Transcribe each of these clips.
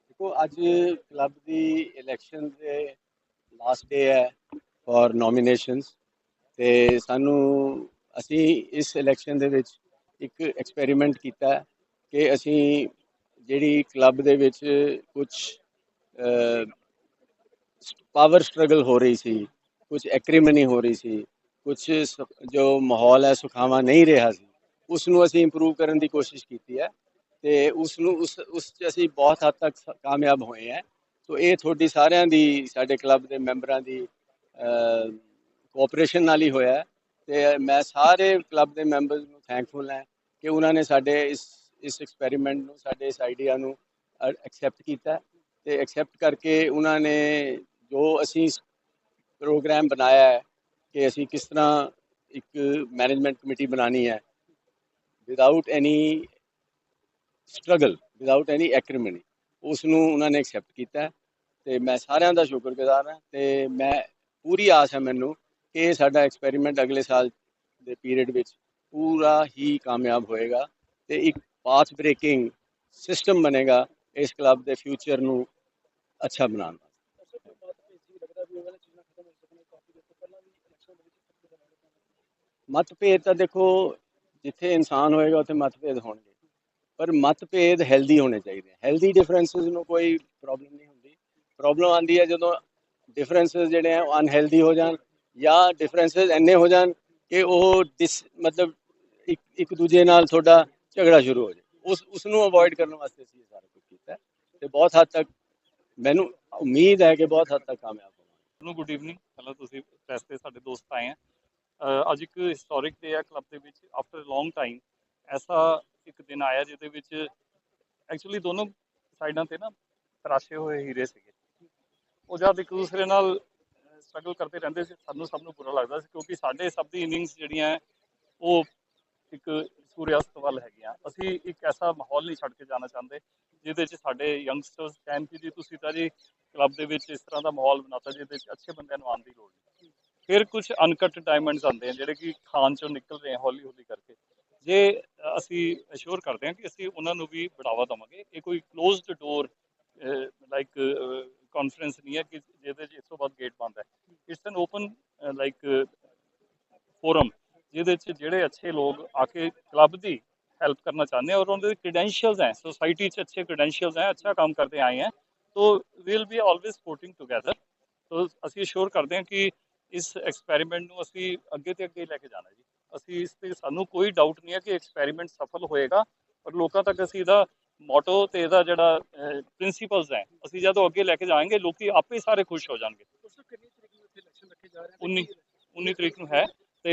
ਦੇਖੋ, ਅੱਜ ਕਲੱਬ ਦੀ ਇਲੈਕਸ਼ਨ ਦੇ ਲਾਸਟ ਡੇ ਹੈ ਫॉर ਨੋਮੀਨੇਸ਼ਨਸ ਤੇ ਸਾਨੂੰ ਅਸੀਂ ਇਸ ਇਲੈਕਸ਼ਨ ਦੇ ਵਿੱਚ ਇੱਕ ਐਕਸਪੈਰੀਮੈਂਟ ਕੀਤਾ ਕਿ ਅਸੀਂ ਜਿਹੜੀ ਕਲੱਬ ਦੇ ਵਿੱਚ ਕੁਝ ਪਾਵਰ ਸਟਰਗਲ ਹੋ ਰਹੀ ਸੀ ਕੁਝ ਐਕਰੀਮਨੀ ਹੋ ਰਹੀ ਸੀ ਕੁਝ ਜੋ ਮਾਹੌਲ ਹੈ ਸੁਖਾਵਾ ਨਹੀਂ ਰਿਹਾ ਸੀ। ਉਸ ਨੂੰ ਅਸੀਂ ਇੰਪਰੂਵ ਕਰਨ ਦੀ ਕੋਸ਼ਿਸ਼ ਕੀਤੀ ਹੈ ਤੇ ਉਸ ਨੂੰ ਉਸ ਉਸ 'ਚ ਅਸੀਂ ਬਹੁਤ ਹੱਦ ਤੱਕ ਕਾਮਯਾਬ ਹੋਏ ਹਾਂ। ਸੋ ਇਹ ਤੁਹਾਡੀ ਸਾਰਿਆਂ ਦੀ, ਸਾਡੇ ਕਲੱਬ ਦੇ ਮੈਂਬਰਾਂ ਦੀ ਕੋਆਪਰੇਸ਼ਨ ਨਾਲ ਹੀ ਹੋਇਆ ਹੈ। ਤੇ ਮੈਂ ਸਾਰੇ ਕਲੱਬ ਦੇ ਮੈਂਬਰਸ ਨੂੰ ਥੈਂਕਫੁਲ ਹਾਂ ਕਿ ਉਹਨਾਂ ਨੇ ਸਾਡੇ ਇਸ ਇਸ ਐਕਸਪੈਰੀਮੈਂਟ ਨੂੰ, ਸਾਡੇ ਇਸ ਆਈਡੀਆ ਨੂੰ ਐਕਸੈਪਟ ਕੀਤਾ ਤੇ ਐਕਸੈਪਟ ਕਰਕੇ ਉਹਨਾਂ ਨੇ ਜੋ ਅਸੀਂ ਪ੍ਰੋਗਰਾਮ ਬਣਾਇਆ ਹੈ ਕਿ ਅਸੀਂ ਕਿਸ ਤਰ੍ਹਾਂ ਇੱਕ ਮੈਨੇਜਮੈਂਟ ਕਮੇਟੀ ਬਣਾਣੀ ਹੈ without any struggle without any acrimony ਉਸ ਨੂੰ ਉਹਨਾਂ ਨੇ ਐਕਸੈਪਟ ਕੀਤਾ ਹੈ ਤੇ ਮੈਂ ਸਾਰਿਆਂ ਦਾ ਸ਼ੁਕਰਗੁਜ਼ਾਰ ਹਾਂ ਤੇ ਮੈਂ ਪੂਰੀ ਆਸ ਹੈ ਮੈਨੂੰ ਕਿ ਸਾਡਾ ਐਕਸਪੈਰੀਮੈਂਟ ਅਗਲੇ ਸਾਲ ਦੇ ਪੀਰੀਅਡ ਵਿੱਚ ਪੂਰਾ ਹੀ ਕਾਮਯਾਬ ਹੋਏਗਾ ਤੇ ਇੱਕ ਪਾਥ ਬ੍ਰੇਕਿੰਗ ਸਿਸਟਮ ਬਣੇਗਾ ਇਸ ਕਲੱਬ ਦੇ ਫਿਊਚਰ ਨੂੰ ਅੱਛਾ ਬਣਾਉਣ ਦਾ ਮਤਭੇਦ ਤਾਂ ਦੇਖੋ ਜਿੱਥੇ ਇਨਸਾਨ ਹੋਏਗਾ, ਉੱਥੇ ਮਤਭੇਦ ਹੋਣਗੇ। ਪਰ ਮਤਭੇਦ ਹੈਲਦੀ ਹੋਣੇ ਚਾਹੀਦੇ ਹੈਲਦੀ ਡਿਫਰੈਂਸਸ ਨੂੰ ਕੋਈ ਪ੍ਰੋਬਲਮ ਨਹੀਂ ਹੁੰਦੀ। ਪ੍ਰੋਬਲਮ ਆਂਦੀ ਹੈ ਜਦੋਂ ਡਿਫਰੈਂਸਸ ਜਿਹੜੇ ਆ ਅਨਹੈਲਦੀ ਹੋ ਜਾਣ ਜਾਂ ਡਿਫਰੈਂਸਸ ਇੰਨੇ ਹੋ ਜਾਣ ਕਿ ਉਹ ਡਿਸ ਮਤਲਬ ਇੱਕ ਇੱਕ ਦੂਜੇ ਨਾਲ ਤੁਹਾਡਾ ਝਗੜਾ ਸ਼ੁਰੂ ਹੋ ਜਾਏ। ਉਸ ਉਸ ਨੂੰ ਅਵੋਇਡ ਕਰਨ ਵਾਸਤੇ ਅਸੀਂ ਸਾਰਾ ਕੁਝ ਕੀਤਾ ਹੈ। ਤੇ ਬਹੁਤ ਹੱਦ ਤੱਕ ਮੈਨੂੰ ਉਮੀਦ ਹੈ ਕਿ ਬਹੁਤ ਹੱਦ ਤੱਕ ਕਾਮਯਾਬ ਹੋਵਾਂਗੇ। ਗੁੱਡ ਈਵਨਿੰਗ ਪਹਿਲਾਂ ਤੁਸੀਂ ਪ੍ਰੈਸ ਤੇ ਸਾਡੇ ਦੋਸਤ ਆਏ ਆ। ਅੱਜ ਇੱਕ ਹਿਸਟੋਰਿਕ ਡੇ ਆ ਕਲੱਬ ਦੇ ਵਿੱਚ ਆਫਟਰ ਲੌਂਗ ਟਾਈਮ ਐਸਾ ਇੱਕ ਦਿਨ ਆਇਆ ਜਿਹਦੇ ਵਿੱਚ ਐਕਚੁਅਲੀ ਦੋਨੋਂ ਸਾਈਡਾਂ ਤੇ ਨਾ ਤਰਾਸ਼ੇ ਹੋਏ ਹੀਰੇ ਸੀਗੇ। ਉਹ ਜਦ ਇੱਕ ਦੂਸਰੇ ਨਾਲ ਸਟਰਗਲ ਕਰਦੇ ਰਹਿੰਦੇ ਸੀ, ਸਾਨੂੰ ਸਭ ਨੂੰ ਬੁਰਾ ਲੱਗਦਾ ਸੀ ਕਿਉਂਕਿ ਸਾਡੇ ਸਭ ਦੀ ਇਨਿੰਗਸ ਜਿਹੜੀਆਂ ਉਹ ਇੱਕ ਸੂਰਿਆਸਤ ਵੱਲ ਹੈਗੀਆਂ। ਅਸੀਂ ਇੱਕ ਐਸਾ ਮਾਹੌਲ ਨਹੀਂ ਛੱਡ ਕੇ ਜਾਣਾ ਚਾਹੁੰਦੇ, ਜਿਹਦੇ 'ਚ ਸਾਡੇ ਯੰਗਸਟਰਸ ਕਹਿਣ ਕਿ ਜੀ, ਤੁਸੀਂ ਤਾਂ ਜੀ ਕਲੱਬ ਦੇ ਵਿੱਚ ਇਸ ਤਰ੍ਹਾਂ ਦਾ ਮਾਹੌਲ ਬਣਾਤਾ, ਜਿਹਦੇ 'ਚ ਅੱਛੇ ਬੰਦਿਆਂ ਨੂੰ ਆਉਣ ਦੀ ਲੋੜ ਨਹੀਂ। ਫਿਰ ਕੁਝ ਅਨਕਟ ਡਾਇਮੰਡਸ ਆਉਂਦੇ ਆ ਜਿਹੜੇ ਕਿ ਖਾਨ ਚੋਂ ਨਿਕਲ ਰਹੇ ਆ ਹੌਲੀ ਹੌਲੀ ਕਰਕੇ। ਜੇ ਅਸੀਂ ਅਸ਼ੋਰ ਕਰਦੇ ਹਾਂ ਕਿ ਅਸੀਂ ਉਹਨਾਂ ਨੂੰ ਵੀ ਬੜਾਵਾ ਦਵਾਂਗੇ। ਇਹ ਕੋਈ ਕਲੋਜ਼ਡ ਡੋਰ ਲਾਈਕ ਕਾਨਫਰੰਸ ਨਹੀਂ ਹੈ ਕਿ ਜਿਹਦੇ 'ਚ ਇਸ ਤੋਂ ਬਾਅਦ ਗੇਟ ਬੰਦ ਹੈ। It's an open like forum ਜਿਹਦੇ 'ਚ ਜਿਹੜੇ ਅੱਛੇ ਲੋਕ ਆ ਕੇ ਕਲੱਬ ਦੀ ਹੈਲਪ ਕਰਨਾ ਚਾਹੁੰਦੇ ਔਰ ਉਹਨਾਂ ਦੇ ਕ੍ਰੈਡੈਂਸ਼ੀਅਲਸ ਹੈ। ਸੋਸਾਇਟੀ 'ਚ ਅੱਛੇ ਕ੍ਰੈਡੈਂਸ਼ੀਅਲਸ ਹੈ, ਅੱਛਾ ਕੰਮ ਕਰਦੇ ਆਏ ਹੈ। ਤੋ we'll be always supporting together ਤੋ ਅਸੀਂ ਅਸ਼ੋਰ ਕਰਦੇ ਹਾਂ ਕਿ ਇਸ ਐਕਸਪੈਰੀਮੈਂਟ ਨੂੰ ਅਸੀਂ ਅੱਗੇ ਤੇ ਅੱਗੇ ਲੈ ਕੇ ਜਾਣਾ ਜੀ। ਅਸੀਂ ਇਸ ਤੇ ਸਾਨੂੰ ਕੋਈ ਡਾਊਟ ਨਹੀਂ ਹੈ ਕਿ ਐਕਸਪੈਰੀਮੈਂਟ ਸਫਲ ਹੋਏਗਾ ਪਰ ਲੋਕਾਂ ਤੱਕ ਅਸੀਂ ਇਹਦਾ ਮੋਟੋ ਤੇ ਇਹਦਾ ਜਿਹੜਾ ਪ੍ਰਿੰਸੀਪਲਸ ਹੈ ਅਸੀਂ ਜਦੋਂ ਅੱਗੇ ਲੈ ਕੇ ਜਾਵਾਂਗੇ ਲੋਕੀ ਆਪੇ ਸਾਰੇ ਖੁਸ਼ ਹੋ ਜਾਣਗੇ। ਉਸ ਤੋਂ ਕਿੰਨੀ ਤਰੀਕ ਨੂੰ ਇੱਥੇ ਇਲੈਕਸ਼ਨ ਰੱਖੇ ਜਾ ਰਹੇ ਹਨ 19 19 ਤਰੀਕ ਨੂੰ ਹੈ। ਤੇ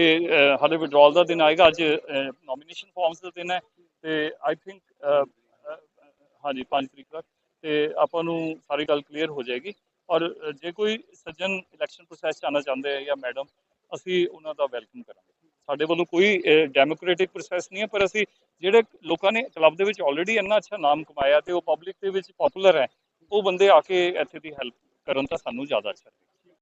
ਹਾਲੇ ਵਿਡਰਾਲ ਦਾ ਦਿਨ ਆਏਗਾ ਅੱਜ ਨੋਮੀਨੇਸ਼ਨ ਫਾਰਮਸ ਦਾ ਦਿਨ ਹੈ। ਤੇ ਆਈ ਥਿੰਕ ਹਾਂਜੀ 5 ਤਰੀਕ ਤੱਕ। ਤੇ ਆਪਾਂ ਨੂੰ ਸਾਰੀ ਗੱਲ ਕਲੀਅਰ ਹੋ ਜਾਏਗੀ। ਔਰ ਜੇ ਕੋਈ ਸੱਜਣ ਇਲੈਕਸ਼ਨ ਪ੍ਰੋਸੈਸ 'ਚ ਆਉਣਾ ਚਾਹੁੰਦੇ ਹੈ ਜਾਂ ਮੈਡਮ ਅਸੀਂ ਉਹਨਾਂ ਦਾ ਵੈਲਕਮ ਕਰਾਂਗੇ। ਸਾਡੇ ਵੱਲੋਂ ਕੋਈ ਡੈਮੋਕ੍ਰੈਟਿਕ ਪ੍ਰੋਸੈਸ ਨਹੀਂ ਹੈ, ਪਰ ਅਸੀਂ ਜਿਹੜੇ ਲੋਕਾਂ ਨੇ ਕਲੱਬ ਦੇ ਵਿੱਚ ਆਲਰੇਡੀ ਇੰਨਾ ਅੱਛਾ ਨਾਮ ਕਮਾਇਆ ਤੇ ਉਹ ਪਬਲਿਕ ਦੇ ਵਿੱਚ ਪਪੂਲਰ ਹੈ, ਉਹ ਬੰਦੇ ਆ ਕੇ ਇੱਥੇ ਦੀ ਹੈਲਪ ਕਰਨ ਤਾਂ ਸਾਨੂੰ ਜ਼ਿਆਦਾ ਅੱਛਾ ਲੱਗੇਗਾ।